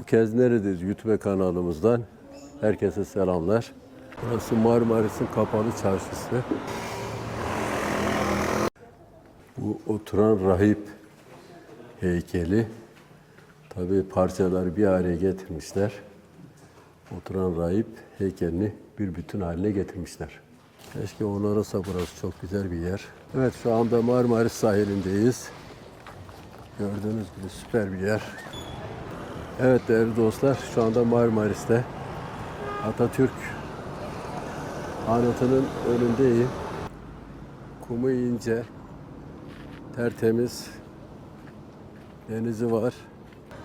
Bu kez neredeyiz? YouTube kanalımızdan herkese selamlar. Burası Marmaris'in kapalı çarşısı. Bu oturan rahip heykeli. Tabii parçaları bir araya getirmişler. Oturan rahip heykelini bir bütün haline getirmişler. Keşke onarılsa burası çok güzel bir yer. Evet şu anda Marmaris sahilindeyiz. Gördüğünüz gibi süper bir yer. Evet değerli dostlar şu anda Marmaris'te Atatürk anıtının önündeyim. Kumu ince, tertemiz, denizi var.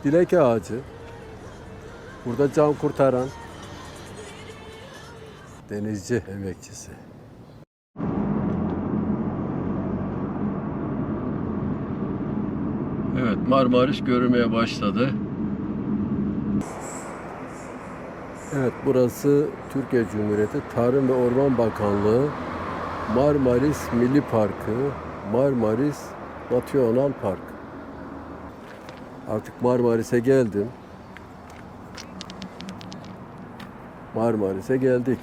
Dilek ağacı, burada can kurtaran denizci emekçisi. Evet Marmaris görülmeye başladı. Evet burası Türkiye Cumhuriyeti Tarım ve Orman Bakanlığı Marmaris Milli Parkı, Marmaris Nasyonal Park. Artık Marmaris'e geldim. Marmaris'e geldik.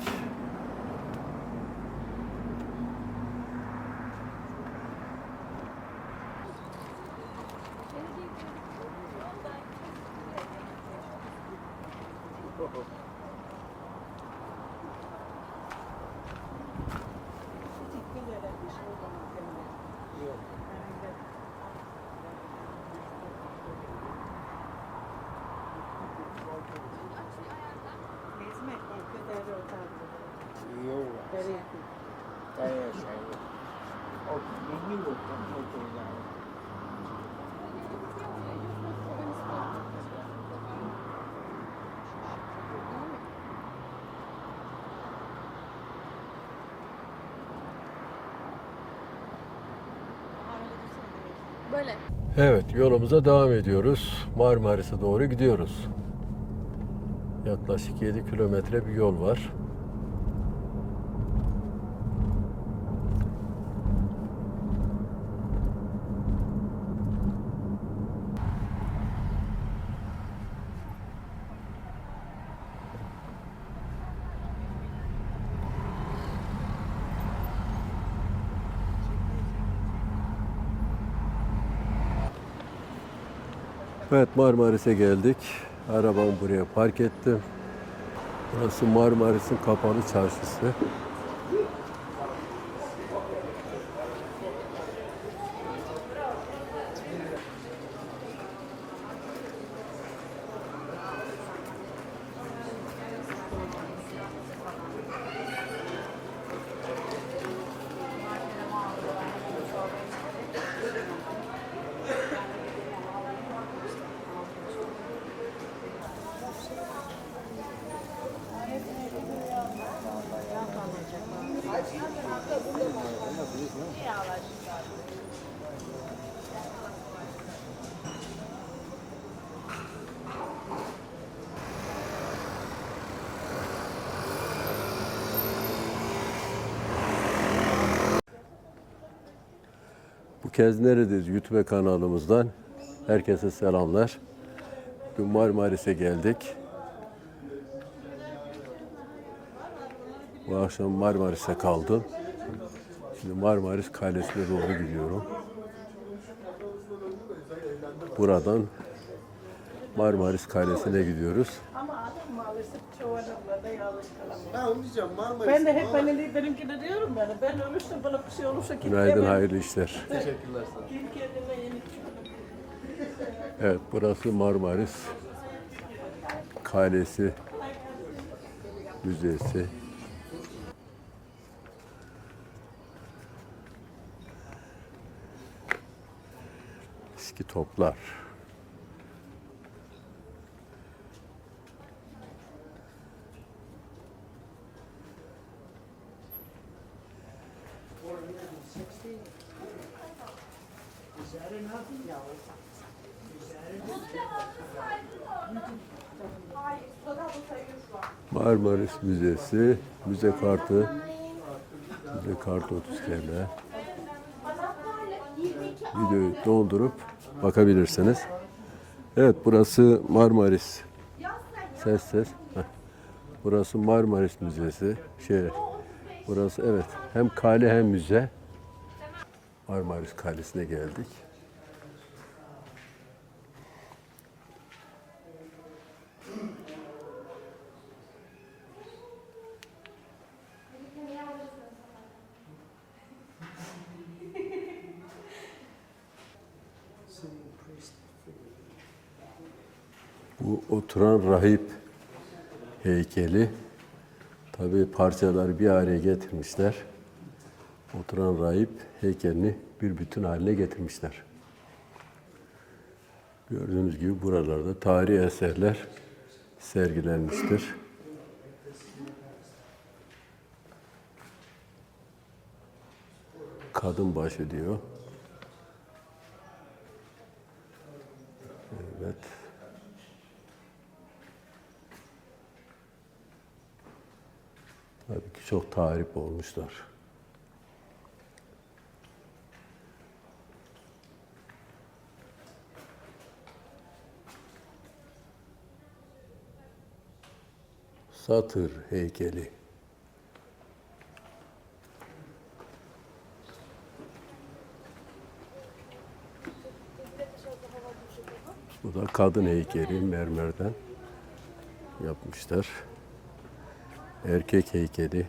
Böyle. Evet, yolumuza devam ediyoruz. Marmaris'e doğru gidiyoruz. Yaklaşık 7 kilometre bir yol var. Evet Marmaris'e geldik. Arabamı buraya park ettim. Burası Marmaris'in kapalı çarşısı. Kez neredeyiz? YouTube kanalımızdan herkese selamlar. Bugün Marmaris'e geldik. Bu akşam Marmaris'e kaldım. Şimdi Marmaris Kalesi'ne doğru gidiyorum. Buradan Marmaris Kalesi'ne gidiyoruz. Diyeceğim Marmaris. Ben de hep hani benimkine diyorum yani ben ölürsem bana bir şey olursa kim Günaydın, hayırlı işler. Teşekkürler sana. Kim kendine yenik Evet, burası Marmaris Kalesi Müzesi. Eski toplar. Marmaris Müzesi, müze kartı, müze kartı 30 TL. Videoyu doldurup bakabilirsiniz. Evet burası Marmaris Ses ses. Burası Marmaris Müzesi. Şey, burası evet hem kale hem müze. Marmaris Kalesi'ne geldik. Bu oturan rahip heykeli. Tabii parçaları bir araya getirmişler. Oturan rahip heykelini bir bütün haline getirmişler. Gördüğünüz gibi buralarda tarihi eserler sergilenmiştir. Kadın başı diyor. Evet. Tabii tarif olmuşlar. Satır heykeli. Bu da kadın heykeli mermerden yapmışlar. Erkek heykeli.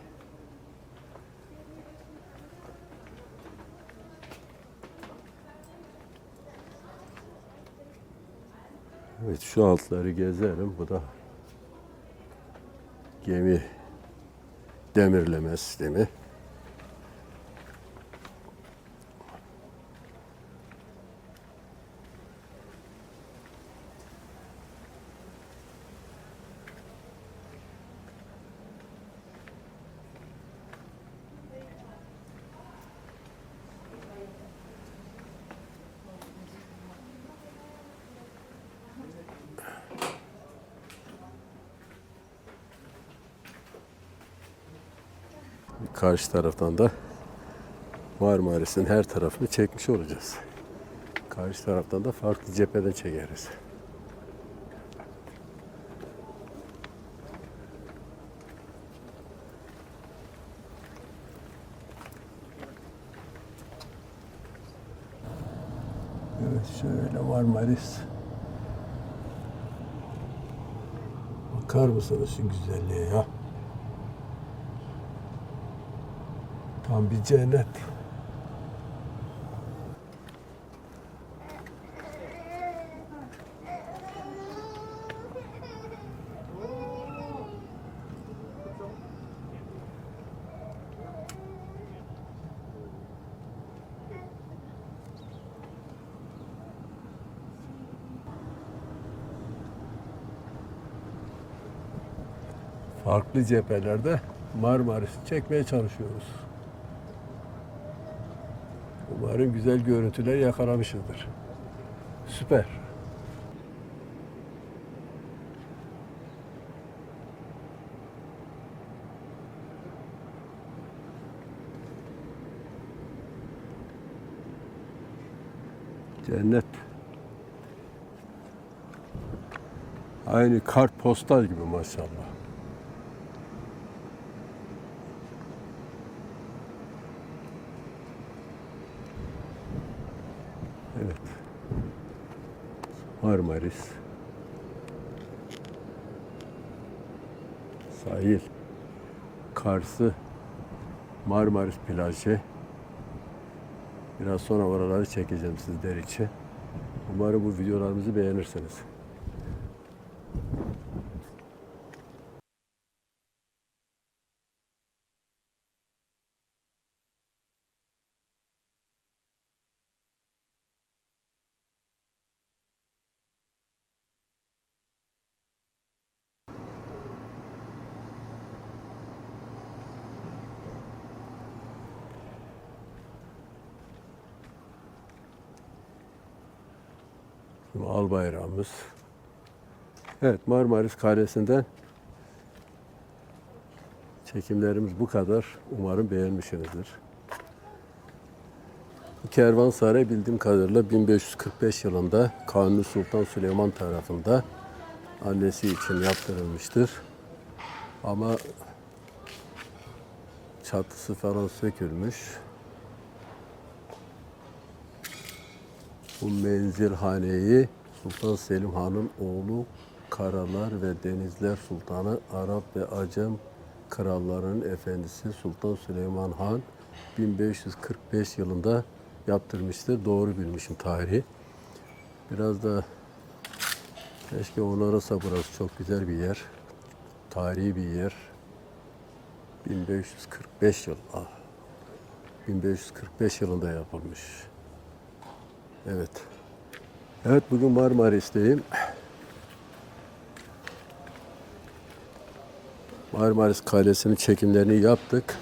Evet şu altları gezerim. Bu da gemi demirleme sistemi. Karşı taraftan da Marmaris'in her tarafını çekmiş olacağız. Karşı taraftan da farklı cepheden çekeriz. Evet şöyle Marmaris. Bakar mısınız şu güzelliğe ya? Tam bir cennet. Farklı cephelerde Marmaris'i çekmeye çalışıyoruz. Umarım güzel görüntüler yakalamışızdır. Süper. Cennet. Aynı kart postal gibi maşallah. Evet. Marmaris. Sahil. Karsı. Marmaris plajı. Biraz sonra oraları çekeceğim sizler için. Umarım bu videolarımızı beğenirsiniz. Al bayrağımız. Evet Marmaris Kalesi'nden çekimlerimiz bu kadar. Umarım beğenmişsinizdir. Kervansaray bildiğim kadarıyla 1545 yılında Kanuni Sultan Süleyman tarafında annesi için yaptırılmıştır. Ama çatısı falan sökülmüş. Bu menzilhaneyi Sultan Selim Han'ın oğlu Karalar ve Denizler Sultanı Arap ve Acem krallarının efendisi Sultan Süleyman Han 1545 yılında yaptırmıştır. Doğru bilmişim tarihi. Biraz da keşke onarılsa burası çok güzel bir yer. Tarihi bir yer. 1545 yıl. Ah. 1545 yılında yapılmış. Evet. Evet bugün Marmaris'teyim. Marmaris Kalesi'nin çekimlerini yaptık.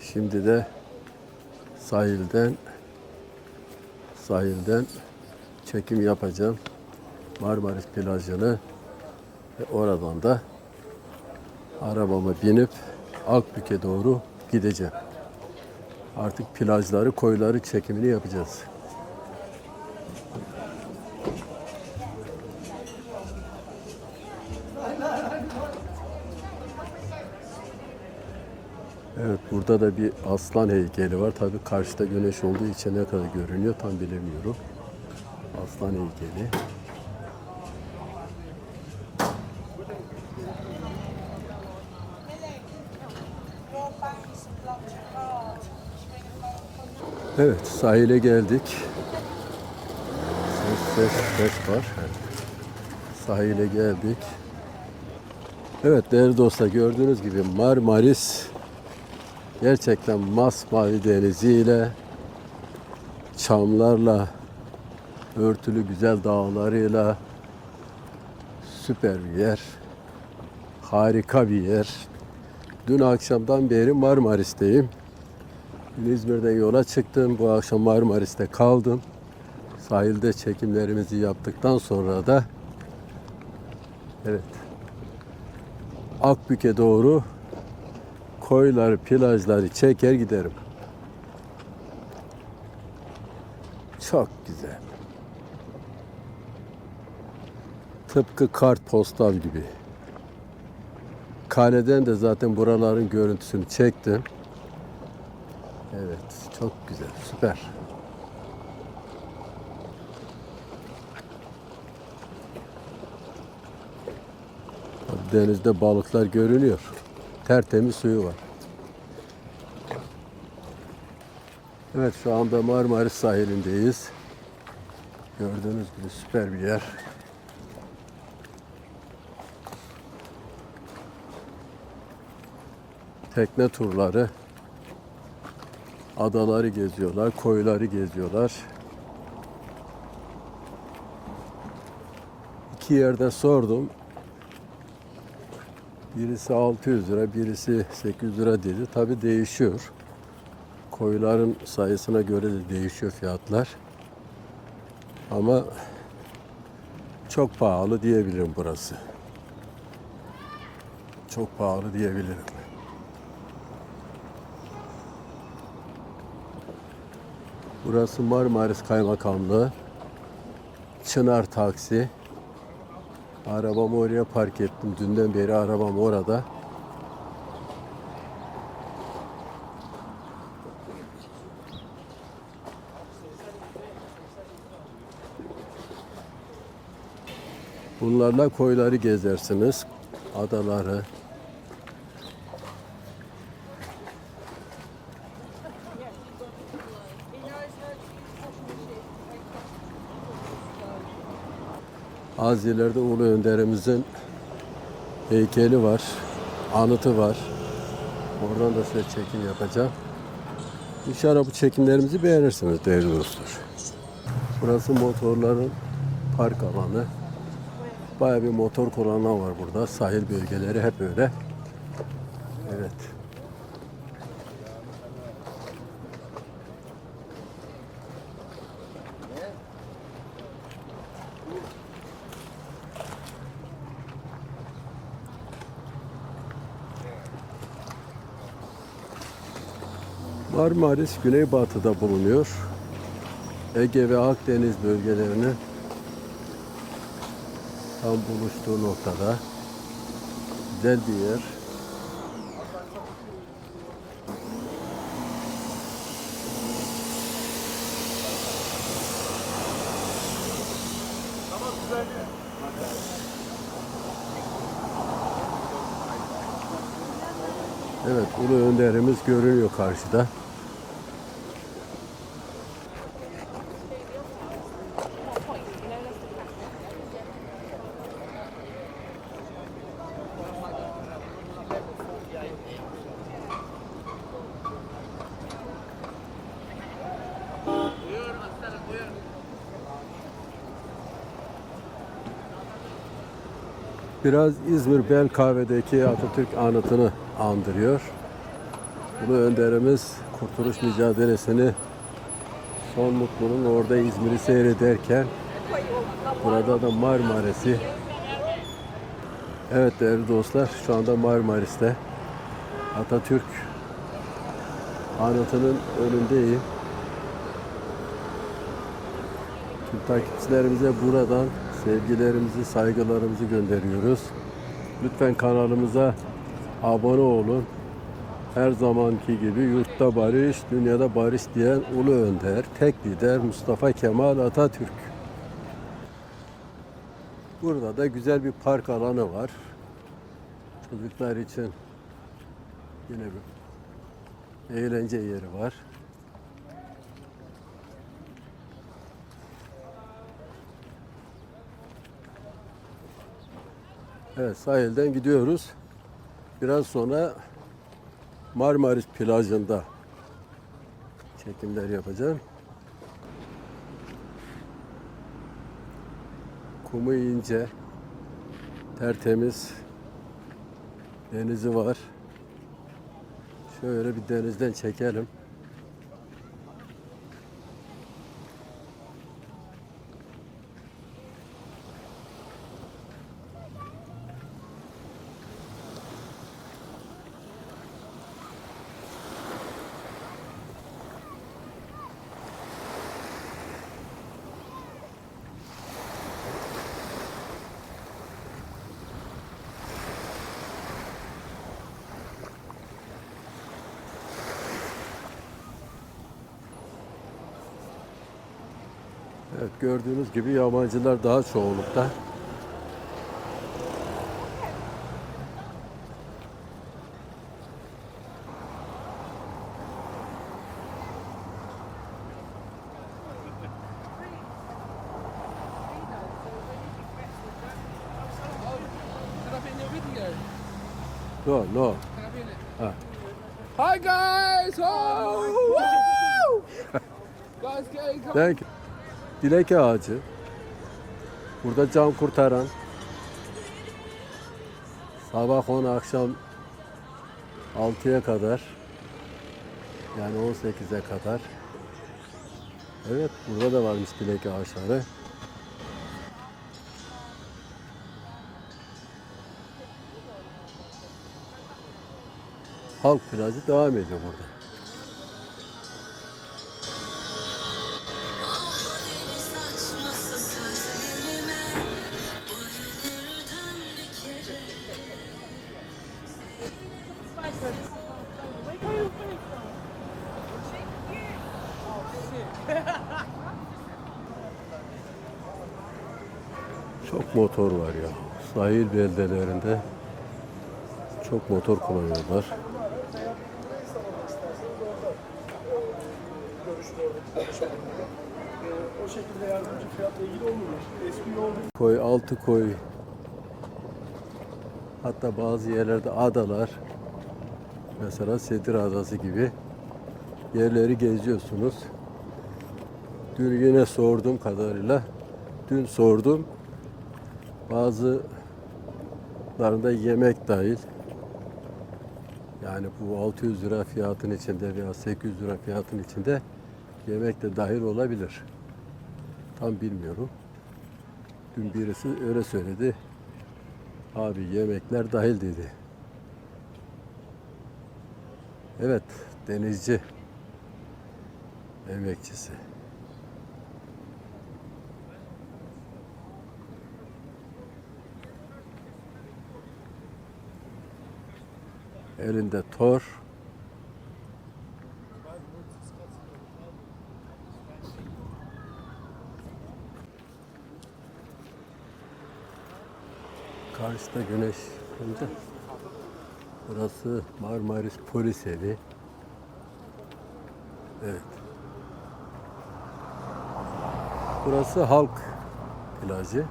Şimdi de sahilden sahilden çekim yapacağım. Marmaris plajını ve oradan da arabama binip Akbük'e doğru gideceğim. Artık plajları, koyları çekimini yapacağız. Evet burada da bir aslan heykeli var. Tabii karşıda güneş olduğu için ne kadar görünüyor tam bilemiyorum. Aslan heykeli. Evet sahile geldik. Ses ses ses var. Sahile geldik. Evet değerli dostlar gördüğünüz gibi Marmaris gerçekten masmavi deniziyle çamlarla örtülü güzel dağlarıyla süper bir yer. Harika bir yer. Dün akşamdan beri Marmaris'teyim. İzmir'den yola çıktım. Bu akşam Marmaris'te kaldım. Sahilde çekimlerimizi yaptıktan sonra da evet Akbük'e doğru koyları, plajları çeker giderim. Çok güzel. Tıpkı kartpostal gibi. Kaleden de zaten buraların görüntüsünü çektim. Evet, çok güzel, süper. Denizde balıklar görünüyor. Tertemiz suyu var. Evet şu anda Marmaris sahilindeyiz. Gördüğünüz gibi süper bir yer. Tekne turları, adaları geziyorlar, koyları geziyorlar. İki yerde sordum. Birisi 600 lira, birisi 800 lira dedi. Tabi değişiyor. Koyların sayısına göre de değişiyor fiyatlar. Ama çok pahalı diyebilirim burası. Çok pahalı diyebilirim. Burası Marmaris Kaymakamlığı. Çınar Taksi. Arabamı oraya park ettim. Dünden beri arabam orada. Bunlarla koyları gezersiniz. Adaları. Az ileride Ulu Önderimizin heykeli var. Anıtı var. Oradan da size çekim yapacağım. İnşallah bu çekimlerimizi beğenirsiniz değerli dostlar. Burası motorların park alanı. Baya bir motor kullanma var burada. Sahil bölgeleri hep öyle. Evet. Marmaris güneybatıda bulunuyor. Ege ve Akdeniz bölgelerini Tam buluştuğu noktada. Güzel bir yer. Evet, Ulu Önderimiz görünüyor karşıda. Biraz İzmir Bel Kahve'deki Atatürk anıtını andırıyor. Ulu önderimiz kurtuluş mücadelesini son mutluluğun orada İzmir'i seyrederken burada da Marmaris'i Evet değerli dostlar şu anda Marmaris'te Atatürk anıtının önündeyim. Tüm takipçilerimize buradan sevgilerimizi, saygılarımızı gönderiyoruz. Lütfen kanalımıza abone olun. Her zamanki gibi yurtta barış, dünyada barış diyen ulu önder, tek lider Mustafa Kemal Atatürk. Burada da güzel bir park alanı var. Çocuklar için yine bir eğlence yeri var. Evet sahilden gidiyoruz. Biraz sonra Marmaris plajında çekimler yapacağım. Kumu ince, tertemiz, denizi var. Şöyle bir denizden çekelim. Gördüğünüz gibi yabancılar daha çoğunlukta. No, no. Ah. Hi guys! Oh, guys, getting come. Thank you. Dilek ağacı. Burada can kurtaran. Sabah 10 akşam 6'ya kadar. Yani 18'e kadar. Evet burada da varmış dilek ağaçları. Halk plajı devam ediyor burada. Motor var ya. Sahil beldelerinde çok motor kullanıyorlar. Koy, altı koy. Hatta bazı yerlerde adalar. Mesela Sedir Adası gibi yerleri geziyorsunuz. Dün yine sorduğum kadarıyla dün sordum. Bazılarında yemek dahil. Yani bu 600 lira fiyatın içinde veya 800 lira fiyatın içinde yemek de dahil olabilir. Tam bilmiyorum. Dün birisi öyle söyledi. Abi yemekler dahil dedi. Evet, denizci emekçisi. Elinde tor. Karşıda güneş önce. Burası Marmaris Polis Evi. Evet. Burası halk plajı.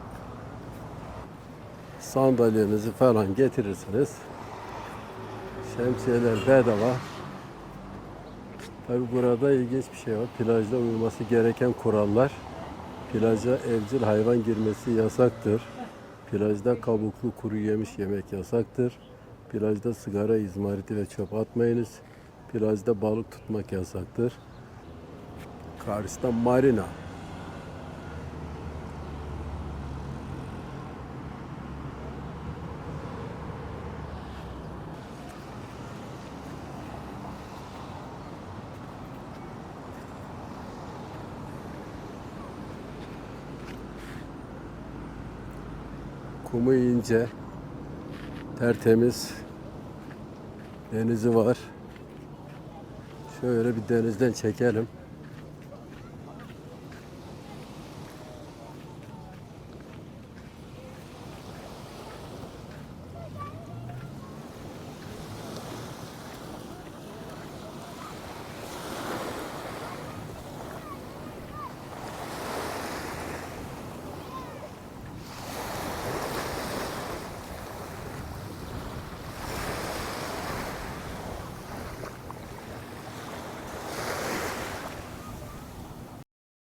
Sandalyenizi falan getirirsiniz. Şemsiyeler bedava. Tabi burada ilginç bir şey var. Plajda uyulması gereken kurallar. Plaja evcil hayvan girmesi yasaktır. Plajda kabuklu kuru yemiş yemek yasaktır. Plajda sigara, izmariti ve çöp atmayınız. Plajda balık tutmak yasaktır. Karşıda marina. Kumu ince, tertemiz, denizi var. Şöyle bir denizden çekelim.